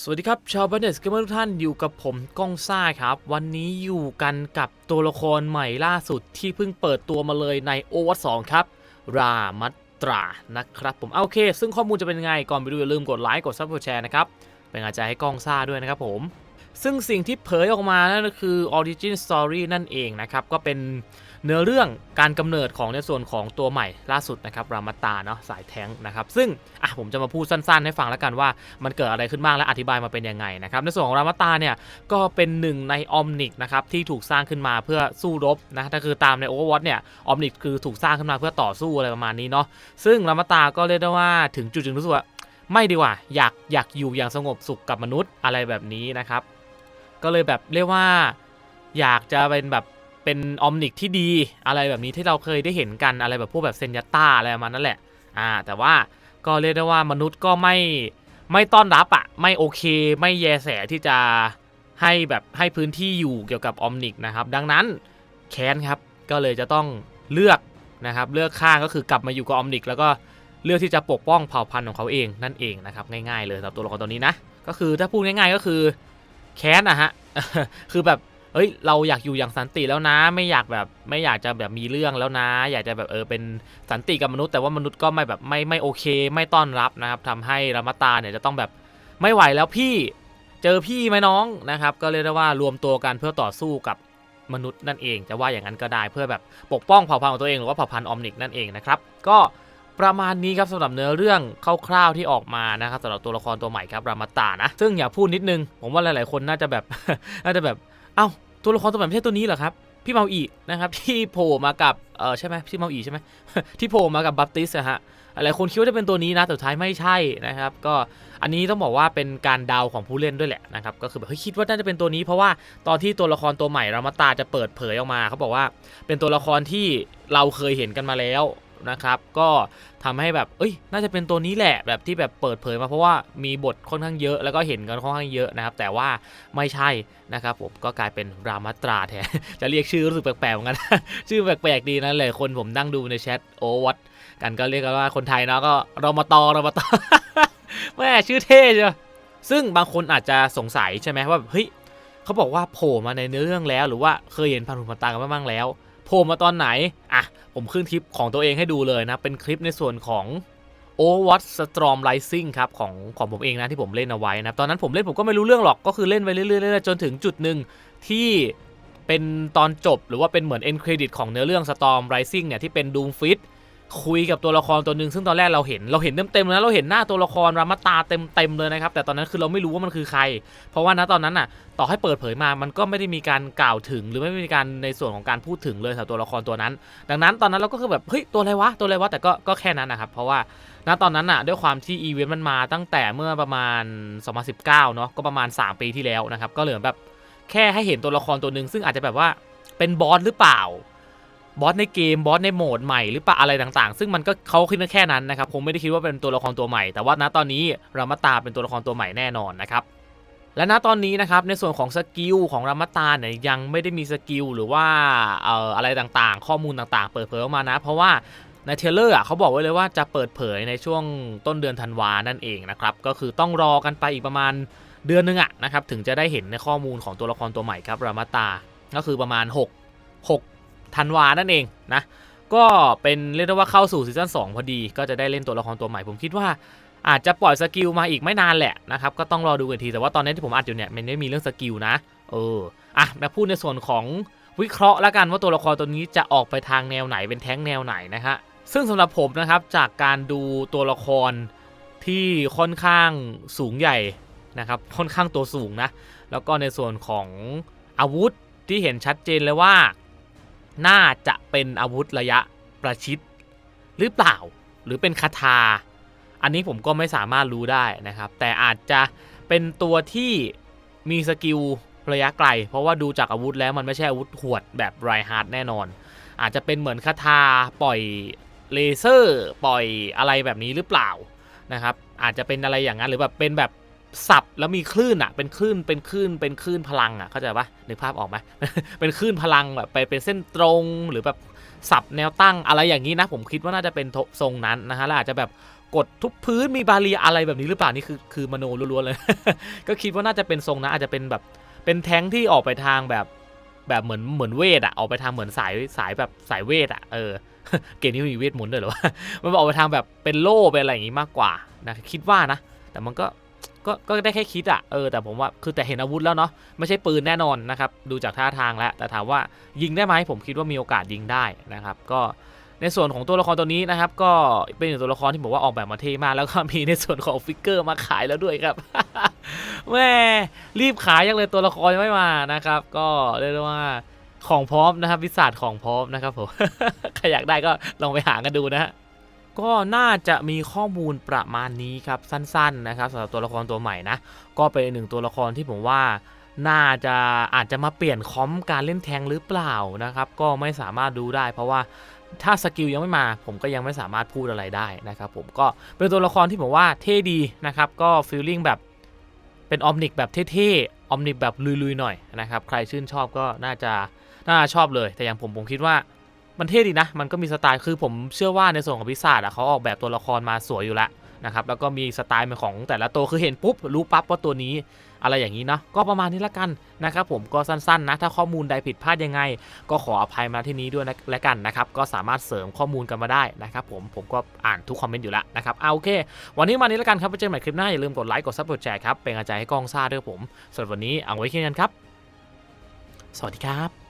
สวัสดีครับ ชาวบันเดสเกมเมอร์ทุกท่านอยู่กับผมก้องซ่าครับ วันนี้อยู่กันกับตัวละครใหม่ล่าสุดที่เพิ่งเปิดตัวมาเลยในโอวัตสครับ รามัตรานะครับผมโอเค ซึ่งข้อมูลจะเป็นไง ก่อนไปดูอย่าลืมกดไลค์กดซับกดแชร์นะครับ เป็นกำลังใจให้ก้องซ่าด้วยนะครับผม ซึ่งสิ่งที่เผยออกมานั่นก็คือ Origin Story นั่นเองนะครับ ก็เป็น เนื้อเรื่องการกำเนิดของในส่วนของตัวใหม่ล่าสุดนะครับรามาตาเนาะสายแท้งนะครับซึ่งอะผมจะมาพูดสั้น ๆ ให้ฟังแล้วกันว่ามันเกิดอะไรขึ้นบ้างและอธิบายมาเป็นยังไงนะครับในส่วนของรามาตาเนี่ยก็เป็นหนึ่งในออมนิกนะครับที่ถูกสร้างขึ้นมาเพื่อสู้รบนะถ้าคือตามใน Overwatch เนี่ยออมนิกคือถูกสร้างขึ้นมาเพื่อต่อสู้อะไรประมาณนี้เนาะซึ่งรามาตาก็เรียกได้ว่าถึงจุดจึงรู้สึกว่าไม่ดีกว่าอยากอยากอยู่อย่างสงบสุขกับมนุษย์อะไรแบบนี้นะครับก็เลยแบบเรียกว่าอยากจะเป็นแบบ เป็นออมนิกที่ดีอะไรแบบนี้ที่เราเคยได้เห็นกันอะไรแบบพวกแบบเซนยัตตาอะไรประมาณนั่นแหละอ่าแต่ว่าก็เรียกได้ว่ามนุษย์ก็ไม่ไม่ต้อนรับอะไม่โอเค ไม่แยแสที่จะให้แบบให้พื้นที่อยู่เกี่ยวกับออมนิกนะครับดังนั้นแค้นครับก็เลยจะต้องเลือกนะครับเลือกข้างก็คือกลับมาอยู่กับออมนิกแล้วก็เลือกที่จะปกป้องเผ่าพันธุ์ของเขาเองนั่นเองนะครับง่ายๆเลยสำหรับตัวละครตัวนี้นะก็คือถ้าพูดง่ายๆก็คือแค้นนะฮะคือแบบ เอ้ยเราอยากอยู่อย่างสันติแล้วนะ ไม่อยากแบบไม่อยากจะแบบมีเรื่องแล้วนะ อยากจะแบบเออเป็นสันติกับมนุษย์ แต่ว่ามนุษย์ก็ไม่แบบไม่ไม่โอเค ไม่ต้อนรับนะครับทำให้รามาตาเนี่ยจะต้องแบบไม่ไหวแล้วพี่เจอพี่ไหมน้องนะครับ ก็เรียกได้ว่ารวมตัวกันเพื่อต่อสู้กับมนุษย์นั่นเอง จะว่าอย่างนั้นก็ได้เพื่อแบบปกป้องเผ่าพันธุ์ของตัวเองหรือว่าเผ่าพันธุ์ออมนิกนั่นเองนะครับก็ประมาณนี้ครับสำหรับเนื้อเรื่องคร่าวๆที่ออกมานะครับสำหรับตัวละครตัวใหม่ครับรามาตานะ ซึ่งอย่าพูดนิดนึง ผมว่าหลายๆคนน่าจะแบบ น่าจะแบบ เอ้า ตัวละครตัวใหม่ไม่ใช่ตัวนี้เหรอครับพี่เมาอีนะครับที่โผล่มากับเออใช่ไหมพี่เมาอีใช่ไหมที่โผล่มากับบัพติสอะฮะหลายคนคิดว่าจะเป็นตัวนี้นะแต่ท้ายไม่ใช่นะครับ ก็อันนี้ต้องบอกว่าเป็นการเดาของผู้เล่นด้วยแหละนะครับก็คือแบบเฮ้ยคิดว่าน่าจะเป็นตัวนี้เพราะว่าตอนที่ตัวละครตัวใหม่รามาตาจะเปิดเผยออกมาเขาบอกว่าเป็นตัวละครที่เราเคยเห็นกันมาแล้ว นะครับ ก็ทำให้แบบ เอ้ย น่าจะเป็นตัวนี้แหละ แบบที่แบบเปิดเผยมาเพราะว่ามีบทค่อนข้างเยอะ แล้วก็เห็นกันค่อนข้างเยอะนะครับ แต่ว่าไม่ใช่นะครับผม ก็กลายเป็นรามาตราแทน จะเรียกชื่อรู้สึกแปลกๆเหมือนกัน ชื่อแปลกๆดีนะเลยคนผมนั่งดูในแชทโอวัตกันก็เรียกกันว่าคนไทยเนาะก็รามาตอรามาตอแม่ชื่อเท่จ้ะซึ่งบางคนอาจจะสงสัยใช่ไหมว่าเฮ้ยเขาบอกว่าโผล่มาในเนื้อเรื่องแล้ว หรือว่าเคยเห็นพันธุพันตากันมาบ้างแล้ว โผล่มาตอนไหน อะ ผมขึ้นคลิปของตัวเองให้ดูเลยนะ เป็นคลิปในส่วนของ Overwatch Storm Rising ครับของของผมเองนะที่ผมเล่นเอาไว้นะตอนนั้นผมเล่นผมก็ไม่รู้เรื่องหรอกก็คือเล่นไปเรื่อยๆเรื่อยๆจนถึงจุดหนึ่งที่เป็นตอนจบหรือว่าเป็นเหมือน end credit ของเนื้อเรื่อง Storm Rising เนี่ยที่เป็น Doomfist คุยกับตัวละครตัวหนึ่งซึ่งตอนแรกเราเห็นเราเห็นเต็มๆนะเราเห็นหน้าตัวละครรามาตาเต็มๆเลยนะครับแต่ตอนนั้นคือเราไม่รู้ว่ามันคือใคร เพราะว่าณตอนนั้นน่ะต่อให้เปิดเผยมามันก็ไม่ได้มีการกล่าวถึง หรือไม่มีการในส่วนของการพูดถึงเลยสำหรับตัวละครตัวนั้น ดังนั้นตอนนั้นเราก็คือแบบเฮ้ยตัวอะไรวะตัวอะไรวะแต่ก็ก็แค่นั้นนะครับเพราะว่าณตอนนั้นน่ะด้วยความที่อีเวนต์มันมาตั้งแต่เมื่อประมาณ 2019เนาะก็ประมาณ 3 ปีที่แล้วนะครับก็เหลือแบบแค่ให้เห็นตัวละครตัวหนึ่งซึ่งอาจจะแบบว่าเป็นบอสหรือเปล่า บอสในเกมบอสในโหมดใหม่หรือเปล่าอะไรต่างๆ ซึ่งมันก็เขาคิดแค่นั้นนะครับคงไม่ได้คิดว่าเป็นตัวละครตัวใหม่ แต่ว่าณตอนนี้รามาตาเป็นตัวละครตัวใหม่แน่นอนนะครับและณตอนนี้นะครับในส่วนของสกิลของรามาตาเนี่ยยังไม่ได้มีสกิลหรือว่าเอ่ออะไรต่างๆ ข้อมูลต่างๆ เปิดเผยออกมานะ เพราะว่าในเทเลอร์อะเขาบอกไว้เลยว่าจะเปิดเผยในช่วงต้นเดือนธันวานั่นเองนะครับก็คือต้องรอกันไปอีกประมาณเดือนนึงอะนะครับถึงจะได้เห็นในข้อมูลของตัวละครตัวใหม่ครับรามาตาก็คือประมาณ 6 6 ธันวานั่นเองนะก็เป็นเรียกได้ว่าเข้าสู่ซีซั่น2พอดี ก็จะได้เล่นตัวละครตัวใหม่ผมคิดว่าอาจจะปล่อยสกิลมาอีกไม่นานแหละนะครับก็ต้องรอดูกันทีแต่ว่าตอนนี้ที่ผมอัดอยู่เนี่ยมันไม่มีเรื่องสกิลนะเอออะมาพูดในส่วนของวิเคราะห์แล้วกันว่าตัวละครตัวนี้จะออกไปทางแนวไหนเป็นแท้งแนวไหนนะฮะซึ่งสำหรับผมนะครับจากการดูตัวละครที่ค่อนข้างสูงใหญ่นะครับค่อนข้างตัวสูงนะแล้วก็ในส่วนของอาวุธที่เห็นชัดเจนเลยว่า น่าจะเป็นอาวุธระยะประชิดหรือเปล่า หรือเป็นคาถา อันนี้ผมก็ไม่สามารถรู้ได้นะครับ แต่อาจจะเป็นตัวที่มีสกิลระยะไกล เพราะว่าดูจากอาวุธแล้วมันไม่ใช่อาวุธหวดแบบไรฮาร์ดแน่นอน อาจจะเป็นเหมือนคาถาปล่อยเลเซอร์ ปล่อยอะไรแบบนี้หรือเปล่านะครับ อาจจะเป็นอะไรอย่างนั้นหรือแบบเป็นแบบ สับแล้วมีคลื่นอะ เป็นคลื่นเป็นคลื่นเป็นคลื่นพลังอะเข้าใจปะนึกภาพออกไหมเป็นคลื่นพลังแบบไปเป็นเส้นตรงหรือแบบสับแนวตั้งอะไรอย่างนี้นะ ผมคิดว่าน่าจะเป็นทรงนั้นนะฮะแล้วอาจจะแบบกดทุบพื้นมีบาเรียอะไรแบบนี้หรือเปล่านี่คือคือมโนล้วนๆเลย ก็คิดว่าน่าจะเป็นทรงนะอาจจะเป็นแบบเป็นแท้งที่ออกไปทางแบบแบบเหมือนเหมือนเวทอะออกไปทางเหมือนสายสายแบบสายเวทอะเออเกมนี้มีเวทมนต์ด้วยหรอวะมันออกไปทางแบบเป็นโล่เป็นอะไรอย่างงี้มากกว่านะคิดว่านะ แต่มันก็ ก็ก็ได้แค่คิดอะเออแต่ผมว่าคือแต่เห็นอาวุธแล้วเนาะไม่ใช่ปืนแน่นอนนะครับดูจากท่าทางแล้วแต่ถามว่ายิงได้ไหมผมคิดว่ามีโอกาสยิงได้นะครับก็ในส่วนของตัวละครตัวนี้นะครับ ก็เป็นหนึ่งตัวละครที่ผมว่าออกแบบมาเท่มากแล้วก็มีในส่วนของฟิกเกอร์มาขายแล้วด้วยครับแม่รีบขายยังเลยตัวละครยังไม่มานะครับ ก็เรียกได้ว่าของพร้อมนะครับวิสัทของพร้อมนะครับผมใครอยากได้ก็ลองไปหากันดูนะฮะ ก็น่าจะมีข้อมูลประมาณนี้ครับสั้นๆนะครับสำหรับตัวละครตัวใหม่นะก็เป็นหนึ่งตัวละครที่ผมว่าน่าจะอาจจะมาเปลี่ยนคอมการเล่นแทงหรือเปล่านะครับก็ไม่สามารถดูได้ เพราะว่าถ้าสกิลยังไม่มา ผมก็ยังไม่สามารถพูดอะไรได้นะครับผมก็เป็นตัวละครที่ผมว่าเท่ดีนะครับก็ฟีลลิ่งแบบเป็นออมนิกแบบเท่ๆออมนิกแบบลุยๆหน่อยนะครับใครชื่นชอบก็น่าจะน่าชอบเลย แต่อย่างผมผมคิดว่า มันเท่ดีนะ มันก็มีสไตล์คือผมเชื่อว่าในส่วนของพิซซ่าอะเขาออกแบบตัวละครมาสวยอยู่แล้วนะครับแล้วก็มีสไตล์เป็นของแต่ละตัวคือเห็นปุ๊บรู้ปั๊บว่าตัวนี้อะไรอย่างนี้เนาะก็ประมาณนี้ละกันนะครับผมก็สั้นๆนะถ้าข้อมูลใดผิดพลาดยังไง ก็ขออภัยมาที่นี้ด้วยนะและกันนะครับก็สามารถเสริมข้อมูลกันมาได้นะครับผมผมก็อ่านทุกคอมเมนต์อยู่แล้วนะครับเอาโอเค วันนี้มานี้ละกันครับไว้เจอกันใหม่คลิปหน้าอย่าลืมกดไลค์กดซับกดแชร์ครับเป็นกำลังใจให้กองซ่าด้วยผมสำหรับวันนี้เอาไว้แค่นี้นครับ สวัสดีครับ